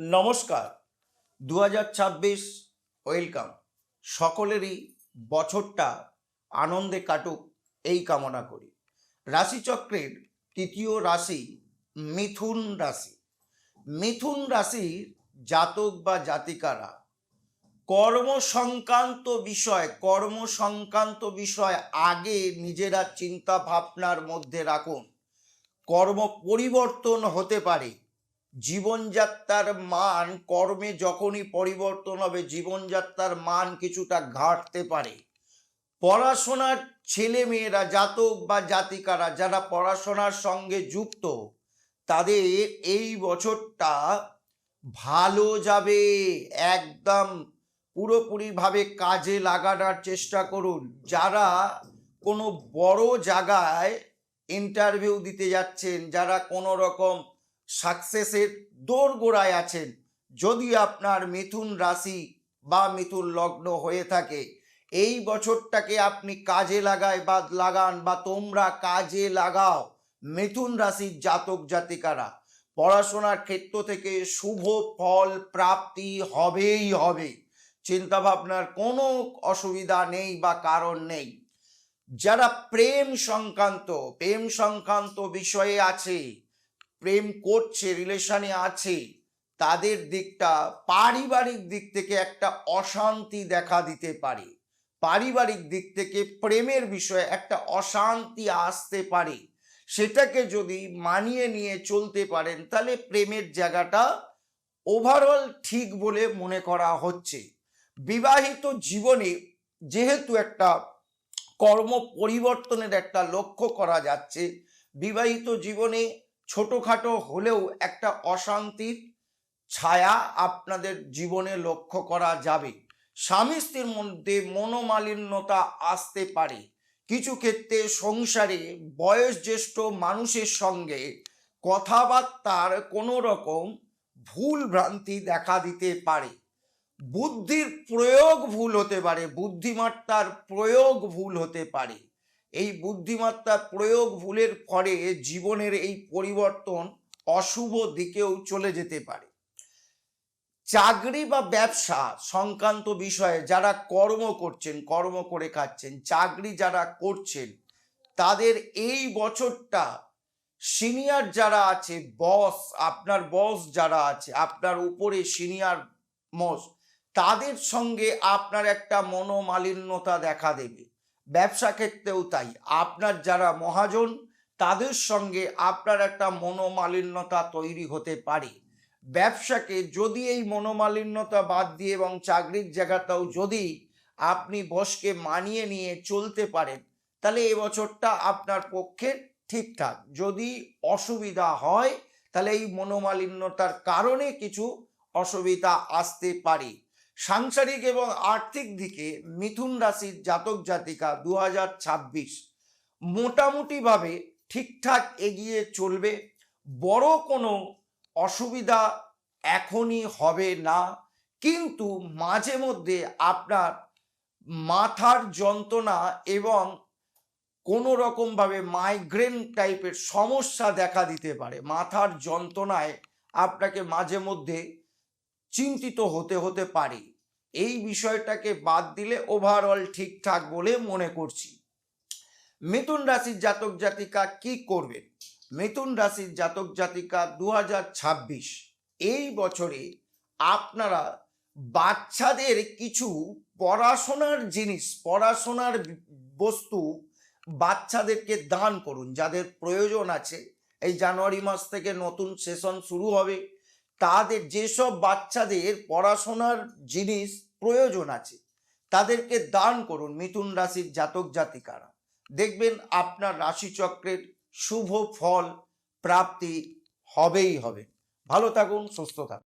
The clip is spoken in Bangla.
নমস্কার। দু ছাব্বিশ ওয়েলকাম। সকলেরই বছরটা আনন্দে কাটুক, এই কামনা করি। রাশিচক্রের তৃতীয় রাশি মিথুন রাশি। মিথুন রাশির জাতক বা জাতিকারা কর্ম সংক্রান্ত বিষয় কর্ম সংক্রান্ত বিষয় আগে নিজেরা চিন্তা ভাবনার মধ্যে রাখুন। কর্ম পরিবর্তন হতে পারে। জীবনযাত্রার মান কর্মে যখনই পরিবর্তন হবে, জীবনযাত্রার মান কিছুটা ঘাটতে পারে। পড়াশোনার ছেলে মেয়েরা জাতক বা জাতিকারা যারা পড়াশোনার সঙ্গে যুক্ত, তাদের এই বছরটা ভালো যাবে। একদম পুরোপুরিভাবে কাজে লাগানোর চেষ্টা করুন। যারা কোনো বড় জায়গায় ইন্টারভিউ দিতে যাচ্ছেন, যারা কোনো রকম সাকসেসের দোরগোড়ায় আছেন। যদি আপনার মিথুন রাশি বা মিথুন লগ্ন হয়ে থাকে, এই বছরটাকে আপনি কাজে লাগায় বা লাগান বা তোমরা কাজে লাগাও মিথুন রাশির জাতক জাতিকারা। পড়াশোনার ক্ষেত্র থেকে শুভ ফল প্রাপ্তি হবেই হবে। চিন্তা ভাবনার কোনো অসুবিধা নেই বা কারণ নেই। যারা প্রেম সংক্রান্ত প্রেম সংক্রান্ত বিষয়ে আছে প্রেম করছে রিলেশনে আছে, তাদের দিকটা পারিবারিক দিক থেকে একটা অশান্তি দেখা দিতে পারে। পারিবারিক দিক থেকে প্রেমের বিষয়ে একটা অশান্তি আসতে পারে। সেটাকে যদি মানিয়ে নিয়ে চলতে পারেন, তাহলে প্রেমের জায়গাটা ওভারঅল ঠিক বলে মনে করা হচ্ছে। বিবাহিত জীবনে যেহেতু একটা কর্ম পরিবর্তনের একটা লক্ষ্য করা যাচ্ছে, বিবাহিত জীবনে ছোটোখাটো হলেও একটা অশান্তির ছায়া আপনাদের জীবনে লক্ষ্য করা যাবে। স্বামী স্ত্রীর মধ্যে মনোমালিন্যতা আসতে পারে। কিছু ক্ষেত্রে সংসারে বয়োজ্যেষ্ঠ মানুষের সঙ্গে কথাবার্তার কোনো রকম ভুল ভ্রান্তি দেখা দিতে পারে। বুদ্ধির প্রয়োগ ভুল হতে পারে, বুদ্ধিমত্তার প্রয়োগ ভুল হতে পারে। এই বুদ্ধিমত্তার প্রয়োগ ভুলের ফলে জীবনের এই পরিবর্তন অশুভ দিকেও চলে যেতে পারে। চাকরি বা ব্যবসা সংক্রান্ত বিষয়ে যারা কর্ম করছেন, কর্ম করে খাচ্ছেন, চাকরি যারা করছেন, তাদের এই বছরটা সিনিয়র যারা আছে, বস, আপনার বস যারা আছে, আপনার উপরে সিনিয়র মস তাদের সঙ্গে আপনার একটা মনোমালিন্যতা দেখা দেবে। ব্যবসা ক্ষেত্রেও তাই। আপনার যারা মহাজন, তাদের সঙ্গে আপনার একটা মনোমালিন্যতা তৈরি হতে পারে। ব্যবসাকে যদি এই মনোমালিন্যতা বাদ দিয়ে এবং চাকরির জায়গাটাও যদি আপনি বসকে মানিয়ে নিয়ে চলতে পারেন, তাহলে এবছরটা আপনার পক্ষে ঠিকঠাক যদি অসুবিধা হয়, তাহলে এই মনোমালিন্যতার কারণে কিছু অসুবিধা আসতে পারে। সাংসারিক এবং আর্থিক দিকে মিথুন রাশির জাতক জাতিকা দু হাজার ছাব্বিশ মোটামুটিভাবে ঠিকঠাক এগিয়ে চলবে। বড় কোনো অসুবিধা এখনই হবে না। কিন্তু মাঝে মধ্যে আপনার মাথার যন্ত্রণা এবং কোনো রকমভাবে মাইগ্রেন টাইপের সমস্যা দেখা দিতে পারে। মাথার যন্ত্রণায় আপনাকে মাঝে মধ্যে চিন্তিত হতে হতে পারে। এই বিষয়টাকে বাদ দিলে ওভারঅল ঠিকঠাক বলে মনে করছি। মিথুন রাশির জাতক জাতিকা কি করবেন মিথুন রাশির জাতক জাতিকা দু হাজার ছাব্বিশ, এই বছরে আপনারা বাচ্চাদের কিছু পড়াশোনার জিনিস, পড়াশোনার বস্তু বাচ্চাদেরকে দান করুন। যাদের প্রয়োজন আছে, এই জানুয়ারি মাস থেকে নতুন সেশন শুরু হবে। তাদের যেসব বাচ্চাদের পড়াশোনার জিনিস প্রয়োজন আছে, তাদেরকে দান করুন মিথুন রাশির জাতক জাতিকারা। দেখবেন আপনার রাশিচক্রের শুভ ফল প্রাপ্তি হবেই হবে। ভালো থাকুন, সুস্থ থাকুন।